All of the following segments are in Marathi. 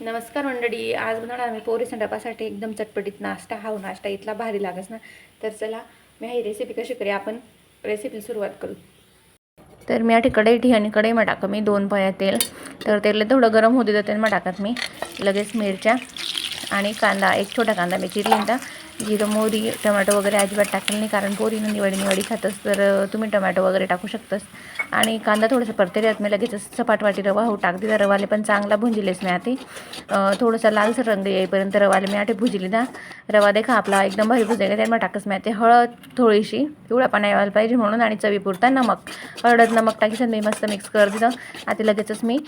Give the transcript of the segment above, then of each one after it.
नमस्कार मंडळी आज बनवणार मी पोरी संडापासाठी एकदम चटपटीत नाश्ता. हा नाश्ता इथला भारी लागस ना. तर चला मी ही रेसिपी कशी करी आपण रेसिपीला सुरुवात करू. तर मी आठी कढई ठी आणि कढईमा मटाक मी दोन पया तेल. तर तेल थोडं गरम होऊ तर तेल टाकत मी. लगेच मिरच्या आणि कांदा एक छोटा कांदा मी चिरलींदा जिरं मोहरी टमॅटो वगैरे अजिबात टाकेल नाही कारण पोरीनं निवडी निवडी खातस तर तुम्ही टमॅटो वगैरे टाकू शकतस आणि कांदा थोडंसं परते त्यात मी लगेच सपाट वाटी रवा हो टाक दिला. रवाले पण चांगला भुंजिलेच मी आधी थोडासा थोडंसं लालसर रंग येईपर्यंत रवाले मी आधी भुजली ना. रवा देखा आपला एकदम भारी भुजायला त्यात मग टाकस मी आता. हळद थोडीशी पिवळा पाणी यायला पाहिजे म्हणून आणि चवीपुरता नमक. हळद नमक टाकीसन मी मस्त मिक्स कर दिलं. आता लगेचच मी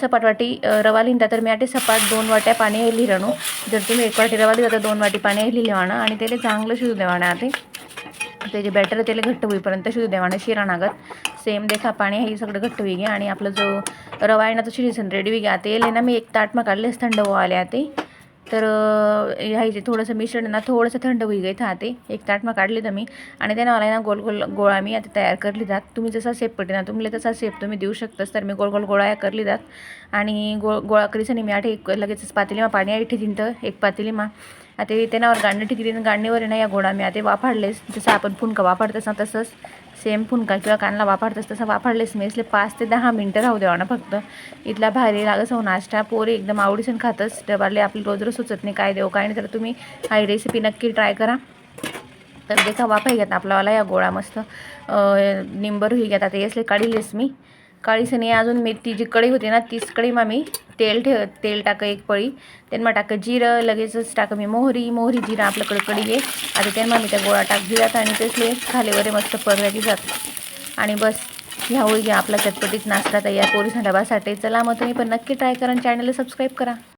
सपाट वाटी रवा लिहिता तर मी आधी सपाट दोन वाट्या पाणी लिहिलं जर तुम्ही एक वाटी रवा दिला तर दोन वाटी पाणी लिहिलेवाणं आणि त्याला चांगलं शिजू देवाणं आधी त्याचे बॅटर त्याला घट्ट होईपर्यंत शिजू देवाणं शिरा नागत. सेम देखा पाणी हे सगळं घट्ट होई घ्या आणि आपलं जो रवा आहे ना तो शिरीसन रेडी होई घ्या. ते आहे ना मी एक ताट मग काढलेच थंड व्हायला आते ते. तर ह्याचे थोडंसं मिश्रण ना थोडंसं थंड होई गई था ते एक ताट मग काढली तर मी आणि त्यानं मला ना गोल गोल गोळा मी आता तयार करली जात. तुम्ही जसा सेप पडते ना तुम्हाला तसा सेप तुम्ही देऊ शकतास. तर मी गोल गोल गोळा करली जात. आणि गो गोळा करीसनी मी आठ एक लगेचच पातेलीमा पाणी आहे ठेकीन तर एक पातेलीमा. आता त्यानावर गाणं ठेकीन गाणीवर आहे ना या गोळा मी. आता वापरलेस जसं आपण फुनका वापरतस ना तसंच सेम फुनका किंवा कांदा वापरतस तसं वापरलेस मी. इसले पाच ते दहा मिनटं राहू देवा ना फक्त. इथला भारी लागस हो नाश्ता पोरी एकदम आवडीसन खातच. डबाले आपली रोज रोज सुचत नाही काय देऊ काय नाही. तर तुम्ही काही रेसिपी नक्की ट्राय करा. तर देखा वाफाही घेत आपलावाला या गोळा मस्त. निंबरही निंबर होई घेतात यसले काढीलेस मी. काळीसनी अजून मेथी जी कळी होती ना तीच कढईमा मी तेल ठेव तेल टाकं एक पळी. त्यांना टाकं जिरं लगेचच टाकं मी मोहरी मोहरी जिरं आपल्याकडे कढी आहे. आता त्यांना मी त्या गोळा टाक दिलात आणि त्यातले खालीवर मस्त परव्याची जात आणि बस ह्या होईल घ्या आपला चटपटीत नाश्ता तयार पोरी डबासाठी चला मग तुम्ही पण नक्की ट्राय करा चॅनलला सबस्क्राईब करा.